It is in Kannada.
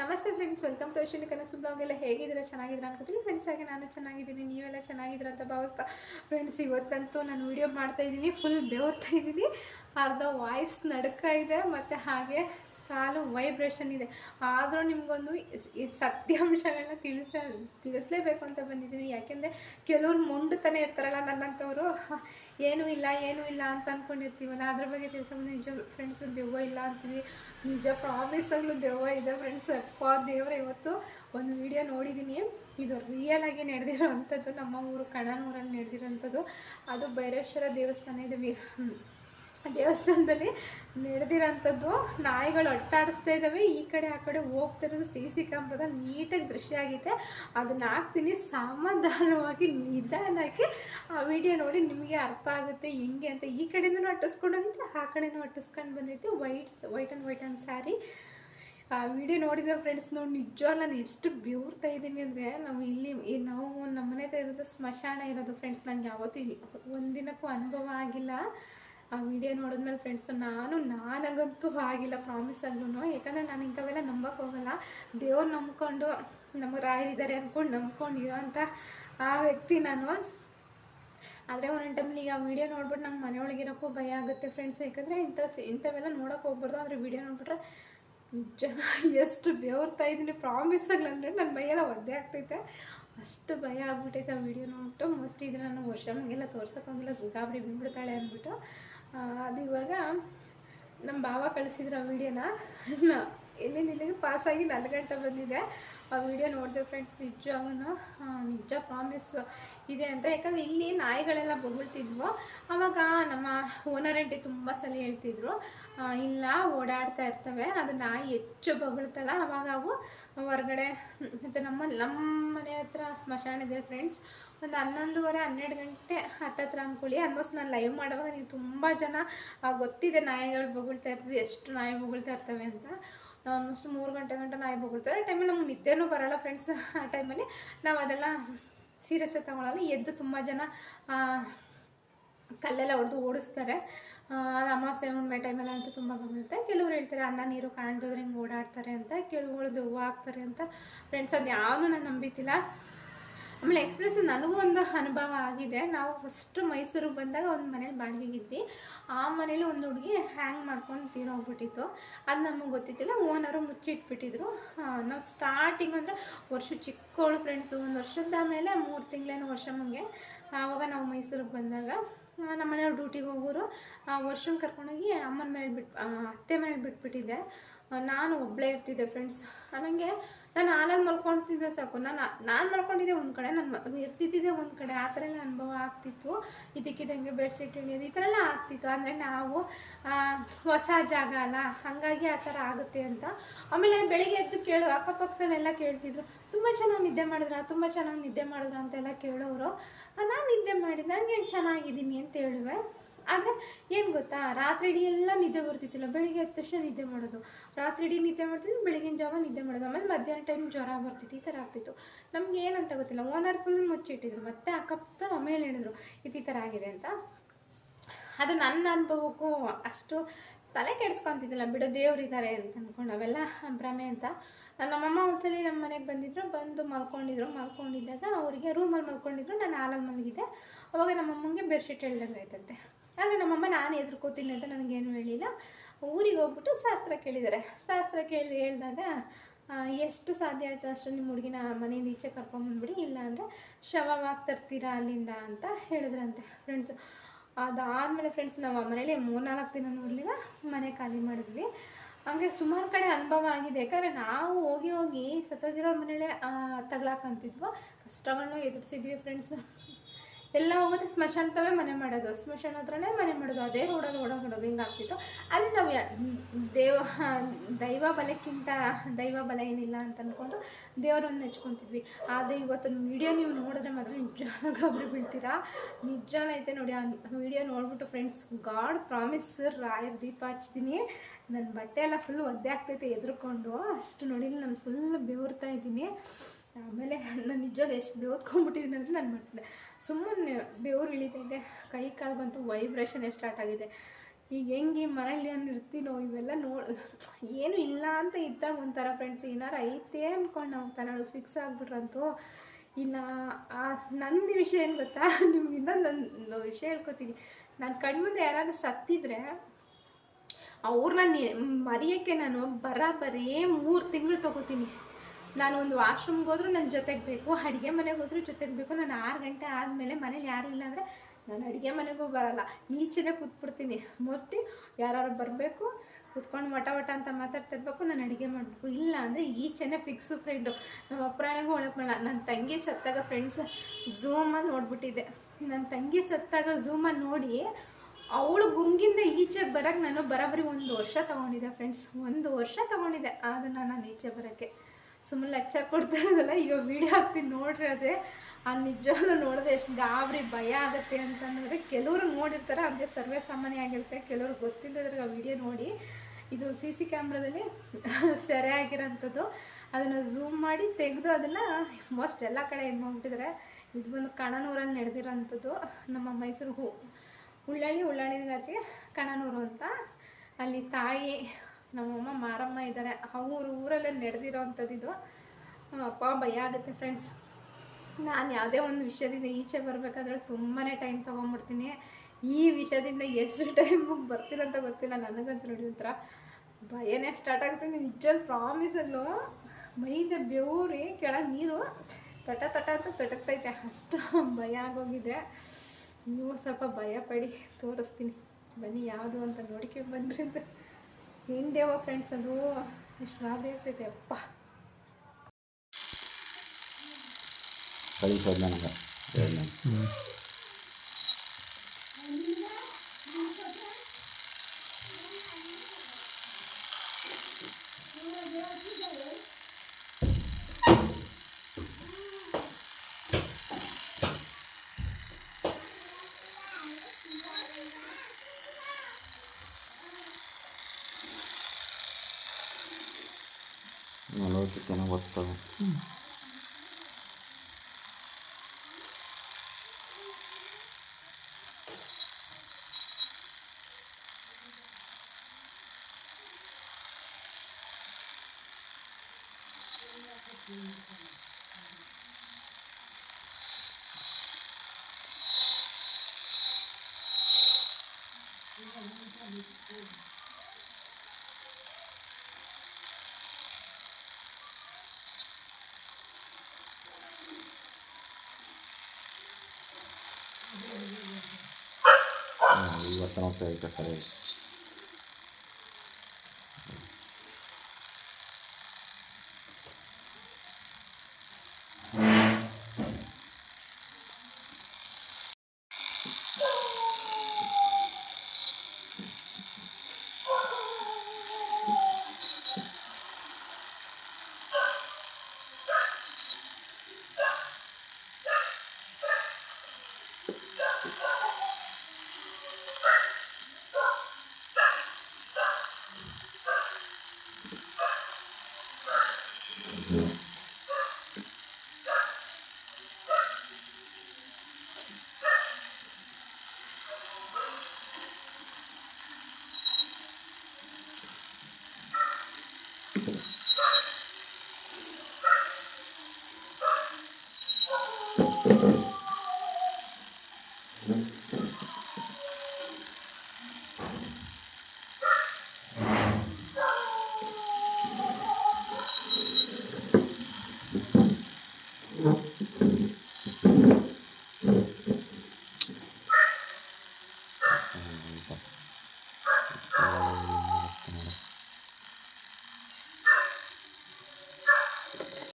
ನಮಸ್ತೆ ಫ್ರೆಂಡ್ಸ್ ವೆಲ್ಕಮ್ ಟು ಅಶ್ವಿನಿ ಕನಸು ಬ್ಲಾಗ್ ಎಲ್ಲ ಹೇಗಿದ್ದೀರಾ? ಚೆನ್ನಾಗಿದ್ದೀರಾ ಅನ್ಕೋತೀನಿ. ಫ್ರೆಂಡ್ಸ್ ಹಾಗೆ ನಾನು ಚೆನ್ನಾಗಿದ್ದೀನಿ. ನೀವೆಲ್ಲ ಚೆನ್ನಾಗಿದ್ದೀರಾ ಅಂತ ಭಾವಿಸ್ತಾ ಫ್ರೆಂಡ್ಸ್ ಇವತ್ತಂತೂ ನಾನು ವಿಡಿಯೋ ಮಾಡ್ತಾ ಇದ್ದೀನಿ. ಫುಲ್ ಬೆವರ್ತಾ ಇದ್ದೀನಿ. ಅರ್ಧ ವಾಯ್ಸ್ ನಡ್ಕ ಇದೆ, ಮತ್ತು ಹಾಗೆ ಕಾಲು ವೈಬ್ರೇಷನ್ ಇದೆ. ಆದರೂ ನಿಮಗೊಂದು ಸತ್ಯಾಂಶಗಳನ್ನ ತಿಳಿಸ, ತಿಳಿಸ್ಲೇಬೇಕು ಅಂತ ಬಂದಿದ್ದೀನಿ. ಯಾಕೆಂದರೆ ಕೆಲವ್ರು ಮೊಂಡುತನೇ ಇರ್ತಾರಲ್ಲ ನನ್ನಂಥವ್ರು ಏನೂ ಇಲ್ಲ ಏನೂ ಇಲ್ಲ ಅಂತ ಅಂದ್ಕೊಂಡಿರ್ತೀವಲ್ಲ ಅದ್ರ ಬಗ್ಗೆ ತಿಳಿಸೋದು ನಿಜ ಫ್ರೆಂಡ್ಸು ದೆವ್ವ ಇಲ್ಲ ಅಂತೀವಿ. ನಿಜ ಪ್ರಾಮಿಸಾಗ್ಲೂ ದೆವ್ವ ಇದೆ ಫ್ರೆಂಡ್ಸ್ ಅಪ್ಪ ದೇವ್ರ, ಇವತ್ತು ಒಂದು ವಿಡಿಯೋ ನೋಡಿದ್ದೀನಿ ಇದು ರಿಯಲ್ ಆಗಿ ನಡೆದಿರೋ ಅಂಥದ್ದು ನಮ್ಮ ಊರು ಕಣನೂರಲ್ಲಿ ನಡೆದಿರೋಂಥದ್ದು. ಅದು ಭೈರೇಶ್ವರ ದೇವಸ್ಥಾನ ಇದೆ. ದೇವಸ್ಥಾನದಲ್ಲಿ ನಡೆದಿರೋಂಥದ್ದು. ನಾಯಿಗಳು ಅಟ್ಟಾಡಿಸ್ತಾ ಇದ್ದಾವೆ ಈ ಕಡೆ, ಆ ಕಡೆ ಹೋಗ್ತಿರೋದು ಸಿ ಸಿ ಕ್ಯಾಮ್ರಾದಲ್ಲಿ ನೀಟಾಗಿ ದೃಶ್ಯ ಆಗಿದೆ ಅದನ್ನ ಹಾಕ್ತೀನಿ. ಸಮಾಧಾನವಾಗಿ ನಿಧಾನಕ್ಕೆ ಆ ವಿಡಿಯೋ ನೋಡಿ ನಿಮಗೆ ಅರ್ಥ ಆಗುತ್ತೆ, ಹೆಂಗೆ ಅಂತ. ಈ ಕಡೆನೂ ಅಟ್ಟಿಸ್ಕೊಂಡು ಬಂದಿದ್ದೆ, ಆ ಕಡೆನೂ ಅಟ್ಟಿಸ್ಕೊಂಡು ಬಂದಿದ್ದೆ white white and white and sari. ಆ ವಿಡಿಯೋ ನೋಡಿದ ಫ್ರೆಂಡ್ಸ್ ನೋಡಿ ನಿಜ ನಾನು ಎಷ್ಟು ಬೆವ್ರ್ತಾ ಇದ್ದೀನಿ ಅಂದರೆ, ನಾವು ಇಲ್ಲಿ ನಾವು ನಮ್ಮ ಇರೋದು ಸ್ಮಶಾನ ಇರೋದು ಫ್ರೆಂಡ್ಸ್. ನಂಗೆ ಯಾವತ್ತೂ ಒಂದಿನಕ್ಕೂ ಅನುಭವ ಆಗಿಲ್ಲ. ಆ ವಿಡಿಯೋ ನೋಡಿದ್ಮೇಲೆ ಫ್ರೆಂಡ್ಸ್ ನಾನು ನನಗಂತೂ ಆಗಿಲ್ಲ ಪ್ರಾಮಿಸ್ ಅಲ್ಲೂ ಯಾಕಂದರೆ ನಾನು ಇಂಥವೆಲ್ಲ ನಂಬಕ್ಕೆ ಹೋಗಲ್ಲ. ದೇವ್ರು ನಂಬ್ಕೊಂಡು ನಮ್ಮ ರಾಯರಿದ್ದಾರೆ ಅಂದ್ಕೊಂಡು ನಂಬ್ಕೊಂಡಿರೋ ಅಂತ ಆ ವ್ಯಕ್ತಿ ನಾನು. ಆದರೆ ಒಂದೊಂದು ಟೈಮ್ಲಿ ಈಗ ವಿಡಿಯೋ ನೋಡ್ಬಿಟ್ಟು ನಂಗೆ ಮನೆಯೊಳಗಿರೋಕ್ಕೂ ಭಯ ಆಗುತ್ತೆ ಫ್ರೆಂಡ್ಸ್ ಯಾಕಂದರೆ ಇಂಥ ಇಂಥವೆಲ್ಲ ನೋಡೋಕೆ ಹೋಗ್ಬಾರ್ದು. ಆದರೆ ವಿಡಿಯೋ ನೋಡ್ಬಿಟ್ರೆ ನಿಜ ಎಷ್ಟು ಬೇವರ್ತಾ ಇದ್ದೀನಿ. ಪ್ರಾಮಿಸ್ ಅಂದರೆ ನನ್ನ ಮೈಯೆಲ್ಲ ಒದ್ದೆ ಆಗ್ತೈತೆ. ಅಷ್ಟು ಭಯ ಆಗ್ಬಿಟ್ಟೈತೆ ಆ ವಿಡಿಯೋ ನೋಡ್ಬಿಟ್ಟು. ಮೋಸ್ಟ್ಲಿ ಇದನ್ನು ನಾನು ವರ್ಷ ಹಂಗೆಲ್ಲ ತೋರ್ಸೋಕ್ಕಾಗಿಲ್ಲ ಗಾಬರಿ ಬಿಂಬಿಡ್ತಾಳೆ ಅಂದ್ಬಿಟ್ಟು. ಆ, ಅದು ಇವಾಗ ನಮ್ಮ ಭಾವ ಕಳಿಸಿದ್ರು ಆ ವಿಡಿಯೋನ. ಎಲ್ಲಿಂದ ಇಲ್ಲಿಗೆ ಪಾಸಾಗಿ ನಾಲ್ಕು ಗಂಟೆ ಬಂದಿದೆ. ಆ ವಿಡಿಯೋ ನೋಡಿದೆ ಫ್ರೆಂಡ್ಸ್ ನಿಜವಾಗೂ ನಿಜ ಪ್ರಾಮಿಸ್ ಇದೆ ಅಂತ. ಯಾಕಂದರೆ ಇಲ್ಲಿ ನಾಯಿಗಳೆಲ್ಲ ಬೊಗಳ್ತಿದ್ವು. ಆವಾಗ ನಮ್ಮ ಓನರ್ ಆಂಟಿ ತುಂಬ ಸಲ ಹೇಳ್ತಿದ್ರು ಇಲ್ಲ, ಓಡಾಡ್ತಾ ಇರ್ತವೆ. ಅದು ನಾಯಿ ಹೆಚ್ಚು ಬೊಗಳ್ತಲ್ಲ ಆವಾಗ ಅವು ಹೊರಗಡೆ, ಮತ್ತು ನಮ್ಮ ನಮ್ಮ ಮನೆ ಹತ್ರ ಸ್ಮಶಾನ ಇದೆ ಫ್ರೆಂಡ್ಸ್ ಒಂದು ಹನ್ನೊಂದುವರೆ, ಹನ್ನೆರಡು ಗಂಟೆ ಹತ್ತತ್ರ ಅಂದ್ಕೊಳ್ಳಿ ಆಲ್ಮೋಸ್ಟ್ ನಾನು ಲೈವ್ ಮಾಡುವಾಗ ನೀವು ತುಂಬ ಜನ ಗೊತ್ತಿದೆ ನಾಯಿಗಳು ಬೊಗಳ್ತಾ ಇರ್ತದೆ ಎಷ್ಟು ನಾಯಿ ಬೊಗಳ್ತಾ ಇರ್ತವೆ ಅಂತ. ಆಲ್ಮೋಸ್ಟ್ ಮೂರು ಗಂಟೆ ಗಂಟೆ ನಾಯಿ ಬೊಗಳ್ತಾರೆ. ಆ ಟೈಮಲ್ಲಿ ನಮ್ಗೆ ನಿದ್ದೆನೂ ಬರೋಲ್ಲ ಫ್ರೆಂಡ್ಸ್ ಆ ಟೈಮಲ್ಲಿ ನಾವು ಅದೆಲ್ಲ ಸೀರಿಯಸ್ ತೊಗೊಳಲ್ಲ, ಎದ್ದು ತುಂಬ ಜನ ಕಲ್ಲೆಲ್ಲ ಹೊಡೆದು ಓಡಿಸ್ತಾರೆ. ಅಮಾವಾಸ್ಯೆ, ಹುಣ್ಣಿಮೆ ಟೈಮಲ್ಲಿ ಅಂತೂ ತುಂಬ ಬಂದಿರುತ್ತೆ ಕೆಲವ್ರು ಹೇಳ್ತಾರೆ ಅನ್ನ ನೀರು ಕಾಣ್ದಿದ್ರೆ ಹಿಂಗೆ ಓಡಾಡ್ತಾರೆ ಅಂತ. ಕೆಲವುಗಳು ಹೂವು ಹಾಕ್ತಾರೆ ಅಂತ ಫ್ರೆಂಡ್ಸ್ ಅದು ಯಾವುದೂ ನಾನು ನಂಬಿತಿಲ್ಲ ಆಮೇಲೆ ಎಕ್ಸ್ಪ್ರೆಸ್ ನನಗೂ ಒಂದು ಅನುಭವ ಆಗಿದೆ. ನಾವು ಫಸ್ಟ್ ಮೈಸೂರಿಗೆ ಬಂದಾಗ ಒಂದು ಮನೇಲಿ ಬಾಡಿಗೆಗಿದ್ವಿ. ಆ ಮನೇಲಿ ಒಂದು ಹುಡುಗಿ ಹ್ಯಾಂಗ್ ಮಾಡ್ಕೊಂಡು ತೀರೋಗ್ಬಿಟ್ಟಿತ್ತು. ಅದು ನಮಗೆ ಗೊತ್ತಿತ್ತಿಲ್ಲ ಓನರು ಮುಚ್ಚಿಟ್ಬಿಟ್ಟಿದ್ರು. ನಾವು ಸ್ಟಾರ್ಟಿಂಗ್ ಅಂದರೆ ವರ್ಷ ಚಿಕ್ಕವಳು ಫ್ರೆಂಡ್ಸು ಒಂದು ವರ್ಷದ ಮೇಲೆ ಮೂರು ತಿಂಗಳೇನು ವರ್ಷ ಮುಂಗೆ. ಆವಾಗ ನಾವು ಮೈಸೂರಿಗೆ ಬಂದಾಗ ನಮ್ಮ ಮನೆಯವ್ರು ಡ್ಯೂಟಿಗೆ ಹೋಗೋರು. ವರ್ಷನ್ ಕರ್ಕೊಂಡೋಗಿ ಅಮ್ಮನ ಮೇಲೆ ಬಿಟ್ಟು ಅತ್ತೆ ಮೇಲೆ ಬಿಟ್ಬಿಟ್ಟಿದ್ದೆ. ನಾನು ಒಬ್ಬಳೇ ಇರ್ತಿದ್ದೆ ಫ್ರೆಂಡ್ಸ್ ನನಗೆ ನಾನು ಹಾಲಲ್ಲಿ ಮಲ್ಕೊಳ್ತಿದ್ದೆ ಸಾಕು. ನಾನು ನಾನು ಮಲ್ಕೊಂಡಿದ್ದೆ ಒಂದು ಕಡೆ, ನಾನು ಇರ್ತಿದ್ದಿದ್ದೆ ಒಂದು ಕಡೆ. ಆ ಥರ ಎಲ್ಲ ಅನುಭವ ಆಗ್ತಿತ್ತು. ಇದಕ್ಕಿದಂಗೆ ಬೆಡ್ಶೀಟ್ ಇಳಿಯೋದು ಈ ಥರ ಎಲ್ಲ ಆಗ್ತಿತ್ತು. ಅಂದರೆ ನಾವು ಹೊಸ ಜಾಗ ಅಲ್ಲ, ಹಾಗಾಗಿ ಆ ಥರ ಆಗುತ್ತೆ ಅಂತ. ಆಮೇಲೆ ಬೆಳಿಗ್ಗೆ ಎದ್ದು ಕೇಳು, ಅಕ್ಕಪಕ್ಕದಲ್ಲೆಲ್ಲ ಕೇಳ್ತಿದ್ರು, ತುಂಬ ಚೆನ್ನಾಗಿ ನಿದ್ದೆ ಮಾಡಿದ್ರ? ತುಂಬ ಚೆನ್ನಾಗಿ ನಿದ್ದೆ ಮಾಡಿದ್ರ? ಅಂತೆಲ್ಲ ಕೇಳೋರು ನಾನು ನಿದ್ದೆ ಮಾಡಿದ್ದು ನನಗೆ ಚೆನ್ನಾಗಿದ್ದೀನಿ? ಅಂತ ಹೇಳುವೆ. ಆದರೆ ಏನು ಗೊತ್ತಾ? ರಾತ್ರಿ ಇಡೀ ಎಲ್ಲ ನಿದ್ದೆ ಬರ್ತಿತ್ತಿಲ್ಲ, ಬೆಳಿಗ್ಗೆ ಎದ್ದ ತಕ್ಷಣ ನಿದ್ದೆ ಮಾಡೋದು. ರಾತ್ರಿ ಇಡೀ ನಿದ್ದೆ ಮಾಡ್ತಿದ್ದು ಬೆಳಗಿನ ಜಾವ ನಿದ್ದೆ ಮಾಡೋದು. ಆಮೇಲೆ ಮಧ್ಯಾಹ್ನ ಟೈಮ್ ಜ್ವರ ಬರ್ತಿತ್ತು, ಈ ಥರ ಆಗ್ತಿತ್ತು. ನಮ್ಗೆ ಏನಂತ ಗೊತ್ತಿಲ್ಲ, ಓನರ್ ಫುಲ್ ಮುಚ್ಚಿಟ್ಟಿದ್ರು. ಮತ್ತೆ ಅಕ್ಕಪಕ್ಕ ಆಮೇಲೆ ಹೇಳಿದ್ರು, ಇದು ಈ ಥರ ಆಗಿದೆ ಅಂತ. ಅದು ನನ್ನ ಅನುಭವಕ್ಕೂ ಅಷ್ಟು ತಲೆ ಕೆಡಿಸ್ಕೊಂತಿದ್ದಿಲ್ಲ, ಬಿಡು ದೇವ್ರಿದ್ದಾರೆ ಅಂತ ಅಂದ್ಕೊಂಡು ಅವೆಲ್ಲ ಭ್ರಮೆ ಅಂತ. ನಮ್ಮಮ್ಮ ಒಂದ್ಸಲಿ ನಮ್ಮ ಮನೆಗೆ ಬಂದಿದ್ರು, ಬಂದು ಮಲ್ಕೊಂಡಿದ್ರು. ಮಲ್ಕೊಂಡಿದ್ದಾಗ ಅವರಿಗೆ ರೂಮಲ್ಲಿ ಮಲ್ಕೊಂಡಿದ್ರು, ನಾನು ಹಾಲಲ್ಲಿ ಮಲಗಿದ್ದೆ. ಅವಾಗ ನಮ್ಮಮ್ಮಂಗೆ ಬೆಡ್ಶೀಟ್ ಹೇಳ್ದಂಗೆ ಆಯ್ತಂತೆ ಆದರೆ ನಮ್ಮಮ್ಮ ನಾನು ಎದುರ್ಕೋತೀನಿ ಅಂತ ನನಗೇನು ಹೇಳಿಲ್ಲ. ಊರಿಗೆ ಹೋಗ್ಬಿಟ್ಟು ಶಾಸ್ತ್ರ ಕೇಳಿದ್ದಾರೆ ಶಾಸ್ತ್ರ ಕೇಳಿ ಹೇಳಿದಾಗ ಎಷ್ಟು ಸಾಧ್ಯ ಆಯಿತು ಅಷ್ಟು ನಿಮ್ಮ ಹುಡುಗಿನ ಮನೆಯಿಂದ ಈಚೆ ಕರ್ಕೊಂಬಂದ್ಬಿಡಿ ಇಲ್ಲ ಅಂದರೆ ಶವವಾಗಿ ತರ್ತೀರಾ ಅಲ್ಲಿಂದ ಅಂತ ಹೇಳಿದ್ರಂತೆ ಫ್ರೆಂಡ್ಸು ಅದಾದಮೇಲೆ ಫ್ರೆಂಡ್ಸ್ ನಾವು ಮನೇಲಿ ಮೂರ್ನಾಲ್ಕು ದಿನ ನೋಡಲಿಲ್ಲ, ಮನೆ ಖಾಲಿ ಮಾಡಿದ್ವಿ. ಹಂಗೆ ಸುಮಾರು ಕಡೆ ಅನುಭವ ಆಗಿದೆ. ಯಾಕಂದರೆ ನಾವು ಹೋಗಿ ಹೋಗಿ ಸತ್ತೋಗಿರೋ ಮನೇಲೆ ತಗ್ಲಾಕಂತಿದ್ವು ಕಷ್ಟಗಳನ್ನು ಎದುರಿಸಿದ್ವಿ ಫ್ರೆಂಡ್ಸ್ ಎಲ್ಲ ಹೋಗುತ್ತೆ. ಸ್ಮಶಾನ ತವೇ ಮನೆ ಮಾಡೋದು. ಸ್ಮಶಾನ ಹತ್ರನೇ ಮನೆ ಮಾಡೋದು. ಅದೇ ರೋಡಲ್ಲಿ ಓಡಾಡೋದು ಹಿಂಗೆ ಆಗ್ತಿತ್ತು. ಅಲ್ಲಿ ನಾವು ದೇವ, ದೈವ ಬಲಕ್ಕಿಂತ ದೈವ ಬಲ ಏನಿಲ್ಲ ಅಂತ ಅಂದ್ಕೊಂಡು ದೇವರನ್ನು ನೆಚ್ಕೊತಿದ್ವಿ. ಆದರೆ ಇವತ್ತು ವಿಡಿಯೋ ನೀವು ನೋಡಿದ್ರೆ ಮಾತ್ರ ನಿಜ ಗಬ್ರಿ ಬೀಳ್ತೀರಾ? ನಿಜಾನ ಐತೆ ನೋಡಿ. ಆ ವಿಡಿಯೋ ನೋಡ್ಬಿಟ್ಟು ಫ್ರೆಂಡ್ಸ್ ಗಾಡ್ ಪ್ರಾಮಿಸ್ ರಾಯರ್ ದೀಪ ಹಚ್ತೀನಿ. ನನ್ನ ಬಟ್ಟೆ ಎಲ್ಲ ಫುಲ್ ಒದ್ದೆ ಆಗ್ತೈತೆ ಎದ್ರುಕೊಂಡು. ಅಷ್ಟು ನೋಡಿ ನಾನು ಫುಲ್ ಬೆವರ್ತಾ ಇದ್ದೀನಿ. ಆಮೇಲೆ ನಾನು ನಿಜವಾಗ್ಲೂ ಎಷ್ಟು ಬೆವತ್ಕೊಂಡ್ಬಿಟ್ಟಿದ್ದೀನಿ ಅಂದರೆ ನಾನು ಸುಮ್ಮನೆ ಬೆವರು ಇಳಿತೈತೆ, ಕೈ ಕಾಲ್ಗಂತೂ ವೈಬ್ರೇಷನ್ ಸ್ಟಾರ್ಟ್ ಆಗಿದೆ. ಈಗ ಹೆಂಗೆ ಮರಳಿ ಏನು ಇರ್ತೀನೋ ಇವೆಲ್ಲ ನೋಡ್, ಏನು ಇಲ್ಲ ಅಂತ ಇದ್ದಾಗ ಒಂಥರ ಫ್ರೆಂಡ್ಸ್ ಏನಾರು ಐತೆ ಅಂದ್ಕೊಂಡು ನಾವು ತನ್ನ ಫಿಕ್ಸ್ ಆಗ್ಬಿಟ್ರಂತೂ ಇನ್ನ ಆ ನಂದು ವಿಷಯ ಏನು ಗೊತ್ತಾ? ನಿಮ್ಗೆ ಇನ್ನೊಂದು ವಿಷಯ ಹೇಳ್ಕೊತೀನಿ. ನಾನು ಕಣ್ಮುಂದೆ ಯಾರಾದ್ರೂ ಸತ್ತಿದ್ರೆ ಅವ್ರನ್ನ ಮರೆಯೋಕ್ಕೆ ನಾನು ಬರಾಬರಿ ಮೂರು ತಿಂಗಳು ತೊಗೋತೀನಿ. ನಾನು ಒಂದು ವಾಶ್ರೂಮ್ಗೆ ಹೋದ್ರೂ ನನ್ನ ಜೊತೆಗೆ ಬೇಕು, ಅಡುಗೆ ಮನೆಗೆ ಹೋದ್ರೂ ಜೊತೆಗೆ ಬೇಕು, ನಾನು ಆರು ಗಂಟೆ ಆದಮೇಲೆ ಮನೇಲಿ ಯಾರೂ ಇಲ್ಲ ಅಂದರೆ ನಾನು ಅಡುಗೆ ಮನೆಗೂ ಬರಲ್ಲ. ಈಚೆನೇ ಕೂತ್ಬಿಡ್ತೀನಿ. ಮೊಟ್ಟಿ ಯಾರು ಬರಬೇಕು, ಕೂತ್ಕೊಂಡು ವಟ ವಟ ಅಂತ ಮಾತಾಡ್ತಿರ್ಬೇಕು ನಾನು ಅಡುಗೆ ಮಾಡಬೇಕು. ಇಲ್ಲ ಅಂದರೆ ಈಚೆನೇ ಫಿಕ್ಸು ಫ್ರೆಂಡು ನಮ್ಮ ಅಪ್ರಾಣಿಗೂ ಒಳಗೆ ಮಾಡಲ್ಲ ನನ್ನ ತಂಗಿ ಸತ್ತಾಗ ಫ್ರೆಂಡ್ಸ್ ಝೂಮಲ್ಲಿ ನೋಡ್ಬಿಟ್ಟಿದ್ದೆ. ನನ್ನ ತಂಗಿ ಸತ್ತಾಗ ಝೂಮಲ್ಲಿ ನೋಡಿ ಅವಳು ಗುಂಗಿಂದ ಈಚೆಗೆ ಬರೋಕ್ಕೆ ನಾನು ಬರೋಬ್ಬರಿ ಒಂದು ವರ್ಷ ತೊಗೊಂಡಿದ್ದೆ ಫ್ರೆಂಡ್ಸ್ ಒಂದು ವರ್ಷ ತೊಗೊಂಡಿದ್ದೆ. ಅದನ್ನು ನಾನು ಈಚೆ ಬರೋಕ್ಕೆ. ಸುಮ್ಮನೆ ಲೆಕ್ಚರ್ ಕೊಡ್ತಾ ಇರೋದಲ್ಲ ಈಗ ವೀಡಿಯೋ ಹಾಕ್ತೀನಿ ನೋಡ್ರಿ ಅದೇ. ಆ ನಿಜವಾಗ್ಲೂ ನೋಡಿದ್ರೆ ಎಷ್ಟು ಗಾಬರಿ ಭಯ ಆಗುತ್ತೆ ಅಂತ ಅನ್ನೋದು ಕೆಲವರು ನೋಡಿರ್ತಾರೆ, ಅದೇ ಸರ್ವೇ ಸಾಮಾನ್ಯ ಆಗಿರುತ್ತೆ. ಕೆಲವರು ಗೊತ್ತಿಲ್ಲದ್ರಿಗೆ ಆ ವಿಡಿಯೋ ನೋಡಿ. ಇದು ಸಿ ಸಿ ಕ್ಯಾಮ್ರಾದಲ್ಲಿ ಸೆರೆ ಆಗಿರೋಂಥದ್ದು. ಅದನ್ನು ಝೂಮ್ ಮಾಡಿ ತೆಗೆದು ಅದನ್ನು ಮೋಸ್ಟ್ ಎಲ್ಲ ಕಡೆ ಏನು ಮಾಡ್ಬಿಟ್ಟಿದ್ದಾರೆ ಇದು ಬಂದು ಕಣನೂರಲ್ಲಿ ನಡೆದಿರೋಂಥದ್ದು. ನಮ್ಮ ಮೈಸೂರು ಹೂ ಉಳ್ಳಾಳಿ ಆಚೆಗೆ ಕಣನೂರು ಅಂತ. ಅಲ್ಲಿ ತಾಯಿ ನಮ್ಮಮ್ಮ ಮಾರಮ್ಮ ಇದ್ದಾರೆ ಅವ್ರ ಊರಲ್ಲೇ ನಡೆದಿರೋ ಅಂಥದ್ದಿದ್ದು ಅಪ್ಪ ಭಯ ಆಗುತ್ತೆ ಫ್ರೆಂಡ್ಸ್ ನಾನು ಯಾವುದೇ ಒಂದು ವಿಷಯದಿಂದ ಈಚೆ ಬರಬೇಕಾದ್ರೆ ತುಂಬಾ ಟೈಮ್ ತೊಗೊಂಬಿಡ್ತೀನಿ. ಈ ವಿಷಯದಿಂದ ಎಷ್ಟು ಟೈಮ್ ಬರ್ತೀನಿ ಅಂತ ಗೊತ್ತಿಲ್ಲ. ನನಗಂತೂ ನೋಡಿ ಒಂಥರ ಭಯನೇ ಸ್ಟಾರ್ಟ್ ಆಗುತ್ತೆ. ನಿಜಲ್ಲಿ ಪ್ರಾಮಿಸಲ್ಲೂ ಮೈದ ಬೆವರಿ ಕೆಳಗೆ ನೀರು ತಟ ತಟ ಅಂತ ತಟಕ್ತೈತೆ. ಅಷ್ಟು ಭಯ ಆಗೋಗಿದೆ. ನೀವು ಸ್ವಲ್ಪ ಭಯ ಪಡಿ, ತೋರಿಸ್ತೀನಿ. ಬನ್ನಿ ಯಾವುದು ಅಂತ ನೋಡಿಕೊಂಡು ಬಂದ್ರಿ ಅಂತ. ಹೆಂಡೇವ ಫ್ರೆಂಡ್ಸ್ ಅದು ಎಷ್ಟು ಲಾಭ ಇರ್ತೈತೆ ಅಪ್ಪ. ಕಳಿಸೋದು ನನಗೆ లోతు కనబడతావు Thank you. ಇವತ್ತು ನಾವು ಕೇಳ್ತಾ ಸರಿ